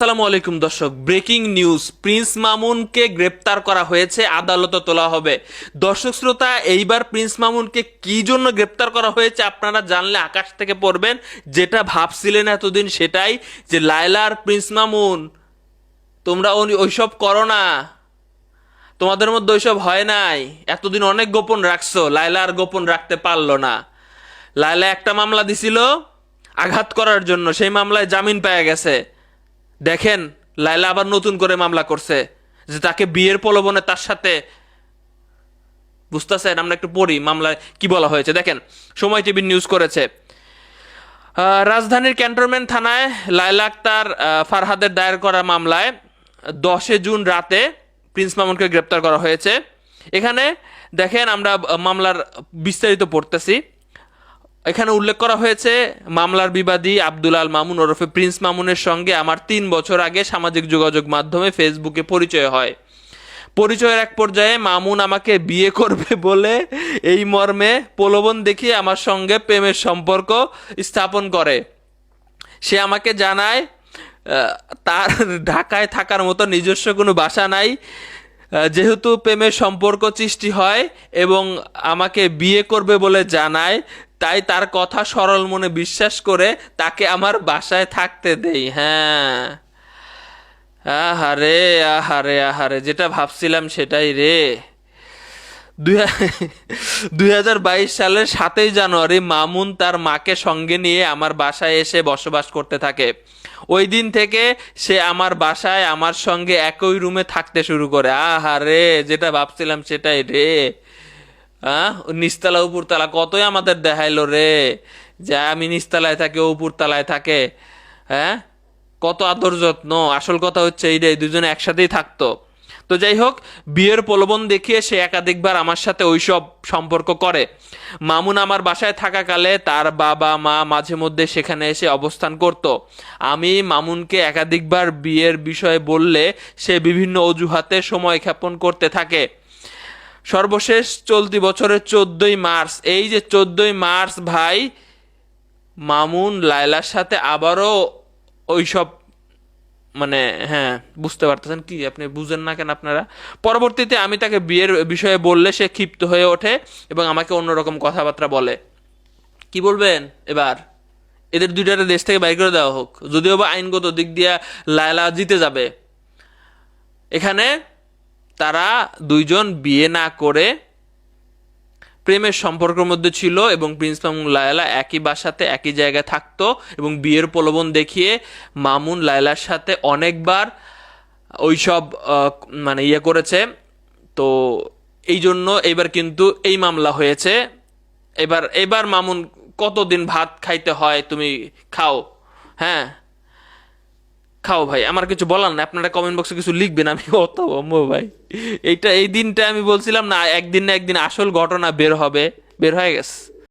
আসসালামু আলাইকুম দর্শক, ব্রেকিং নিউজ, প্রিন্স মামুনকে গ্রেপ্তার করা হয়েছে, আদালতে তোলা হবে। দর্শক শ্রোতা, এইবার প্রিন্স মামুনকে কি জন্য গ্রেপ্তার করা হয়েছে আপনারা জানলে আকাশ থেকে পড়বেন, যেটা ভাবছিলেন এতদিন সেটাই যে লায়লা আর প্রিন্স মামুন, তোমরা ওই- ওইসব করো না। তোমাদের মধ্যে ওইসব হয় নাই। এতদিন অনেক গোপন রাখছো, লায়লা আর গোপন রাখতে পারল না। লায়লা একটা মামলা দিছিল আঘাত করার জন্য, সেই মামলায় জামিন পেয়ে গেছে। দেখেন, লায়লা আবার নতুন করে মামলা করছে যে তাকে বিয়ের প্রলোভনে তার সাথে বুঝতেছেন? আমরা একটু পড়ি মামলায় কি বলা হয়েছে। দেখেন, সময় টিভি নিউজ করেছে। রাজধানীর ক্যান্টনমেন্ট থানায় লায়লা আক্তার ফারহাদের দায়ের করা মামলায় দশে জুন রাতে প্রিন্স মামুনকে গ্রেপ্তার করা হয়েছে। এখানে দেখেন, আমরা মামলার বিস্তারিত পড়তেছি। এখানে উল্লেখ করা হয়েছে, মামলার বিবাদী আব্দুল আল মামুন ওরফে প্রিন্স মামুনের সঙ্গে আমার তিন বছর আগে সামাজিক যোগাযোগ মাধ্যমে ফেসবুকে পরিচয় হয়। পরিচয়ের এক পর্যায়ে মামুন আমাকে বিয়ে করবে বলে এই মর্মে প্রলোভন দেখিয়ে আমার সঙ্গে প্রেমের সম্পর্ক স্থাপন করে। সে আমাকে জানায় তার ঢাকায় থাকার মতো নিজস্ব কোনো বাসা নাই যেহেতু প্রেমের সম্পর্ক সৃষ্টি হয় এবং আমাকে বিয়ে করবে বলে জানায় তাই তার কথা সরল মনে বিশ্বাস করে তাকে আমার বাসায় থাকতে দেই হ্যাঁ। আহারে আহারে আহারে, যেটা ভাবছিলাম সেটাই রে। দুই হাজার বাইশ সালের সাতই জানুয়ারি মামুন তার মাকে সঙ্গে নিয়ে আমার বাসায় এসে বসবাস করতে থাকে। ওই দিন থেকে সে আমার বাসায় আমার সঙ্গে একই রুমে থাকতে শুরু করে। আহারে, যেটা ভাবছিলাম সেটাই রে। আহ নিচতলা উপরতলা কতই আমাদের দেখাইলো রে? যে আমি নিচতলায় থাকি উপরতলায় থাকে। হ্যাঁ? কত আদর যত্ন। আসল কথা হচ্ছে এই এইটাই দুজনে একসাথেই থাকতো। তো যাই হোক, বিয়ের প্রলোভন দেখিয়ে সে একাধিকবার আমার সাথে ওইসব সম্পর্ক করে। মামুন আমার বাসায় থাকাকালে তার বাবা, মা মাঝে মধ্যে সেখানে এসে অবস্থান করত। আমি মামুনকে একাধিকবার বিয়ের বিষয়ে বললে সে বিভিন্ন অজুহাতে সময় ক্ষেপণ করতে থাকে। সর্বশেষ চলতি বছরের চোদ্দই মার্চ। এই যে চোদ্দই মার্চ ভাই, মামুন, লায়লার সাথে আবারও ওইসব মানে হ্যাঁ বুঝতে পারতেছেন কি আপনি বুঝেন না কেন আপনারা? পরবর্তীতে আমি তাকে বিয়ের বিষয়ে বললে সে ক্ষিপ্ত হয়ে ওঠে এবং আমাকে অন্যরকম কথাবার্তা বলে। কি বলবেন এবার? এদের দুইটারে দেশ থেকে বাইর করে দেওয়া হোক। যদিও বা আইনগত দিক দিয়ে লায়লা জিতে যাবে। এখানে তারা দুইজন বিয়ে না করে প্রেমের সম্পর্কের মধ্যে ছিল এবং প্রিন্স মামুন লায়লা একই বাসাতে, একই জায়গায় থাকতো এবং বিয়ের প্রলোভন দেখিয়ে মামুন লায়লার সাথে অনেকবার ওইসব মানে ইয়ে করেছে। তো এই জন্য এবার কিন্তু এই মামলা হয়েছে। এবার এবার মামুন কতদিন ভাত খাইতে হয় তুমি খাও হ্যাঁ? খাও ভাই, আমার কিছু বলার না আপনারা কমেন্ট বক্সে কিছু লিখবেন, আমি অত অম্ব ভাই। এইটা, এই দিনটা আমি বলছিলাম না, একদিন না একদিন আসল ঘটনা বের হবে, বের হয়ে গেছে।